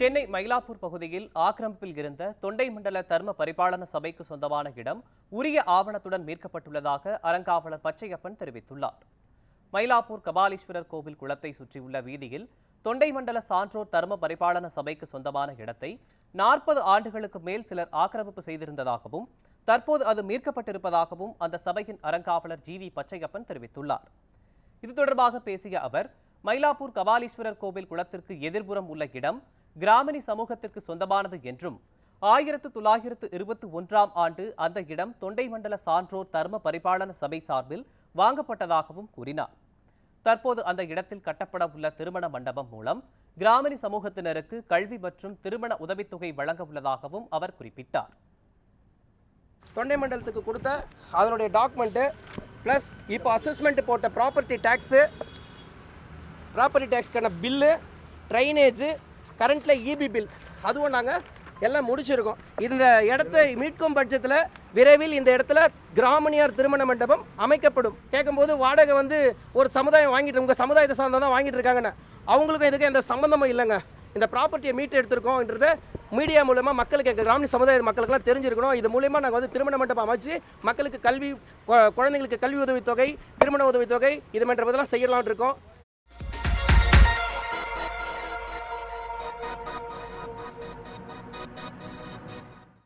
சென்னை மயிலாப்பூர் பகுதியில் ஆக்கிரமிப்பில் இருந்த தொண்டை மண்டல தர்ம பரிபாலன சபைக்கு சொந்தமான இடம் உரிய ஆவணத்துடன் மீட்கப்பட்டுள்ளதாக அறங்காவலர் பச்சையப்பன் தெரிவித்துள்ளார். மயிலாப்பூர் கபாலீஸ்வரர் கோவில் குளத்தை சுற்றியுள்ள வீதியில் தொண்டை மண்டல சான்றோர் தர்ம பரிபாலன சபைக்கு சொந்தமான இடத்தை நாற்பது ஆண்டுகளுக்கு மேல் சிலர் ஆக்கிரமிப்பு செய்திருந்ததாகவும் தற்போது அது மீட்கப்பட்டிருப்பதாகவும் அந்த சபையின் அறங்காவலர் ஜி வி பச்சையப்பன் தெரிவித்துள்ளார். இது தொடர்பாக பேசிய அவர் மயிலாப்பூர் கபாலீஸ்வரர் கோவில் குளத்திற்கு எதிர்புறம் உள்ள இடம் கிராமணி சமூகத்திற்கு சொந்தமானது என்றும் ஆயிரத்து தொள்ளாயிரத்து இருபத்தி ஒன்றாம் ஆண்டு அந்த இடம் தொண்டை மண்டல சான்றோர் தர்ம பரிபாலன சபை சார்பில் வாங்கப்பட்டதாகவும் கூறினார். தற்போது அந்த இடத்தில் கட்டப்பட உள்ள திருமண மண்டபம் மூலம் கிராமணி சமூகத்தினருக்கு கல்வி மற்றும் திருமண உதவித்தொகை வழங்க உள்ளதாகவும் அவர் குறிப்பிட்டார். தொண்டை மண்டலத்துக்கு கொடுத்த அதனுடைய டாக்குமெண்ட்டு ப்ளஸ் இப்போ அசஸ்மெண்ட் போட்ட ப்ராப்பர்ட்டி டேக்ஸு ப்ராப்பர்ட்டி டேக்ஸ்க்கான பில்லு ட்ரைனேஜு கரண்ட்டில் இபி பில் அதுவும் நாங்கள் எல்லாம் முடிச்சிருக்கோம். இந்த இடத்தை மீட்கும் பட்சத்தில் விரைவில் இந்த இடத்துல கிராமணியார் திருமண மண்டபம் அமைக்கப்படும். கேட்கும்போது வாடகை வந்து ஒரு சமுதாயம் வாங்கிட்டு உங்கள் சமுதாயத்தை சார்ந்தா தான் வாங்கிட்டு இருக்காங்கன்னு. அவங்களுக்கும் இதுக்கும் எந்த சம்மந்தமும் இல்லைங்க. இந்த ப்ராப்பர்ட்டியை மீட்டு எடுத்திருக்கோன்றத மீடியா மூலமாக மக்களுக்கு எங்கள் கிராம சமுதாய மக்களுக்கெல்லாம் தெரிஞ்சிருக்கணும். இது மூலயமா நாங்கள் வந்து திருமண மண்டபம் அமைச்சு மக்களுக்கு கல்வி குழந்தைங்களுக்கு கல்வி உதவித்தொகை திருமண உதவித்தொகை இது மற்றதெல்லாம் செய்யலாம்னு இருக்கோம்.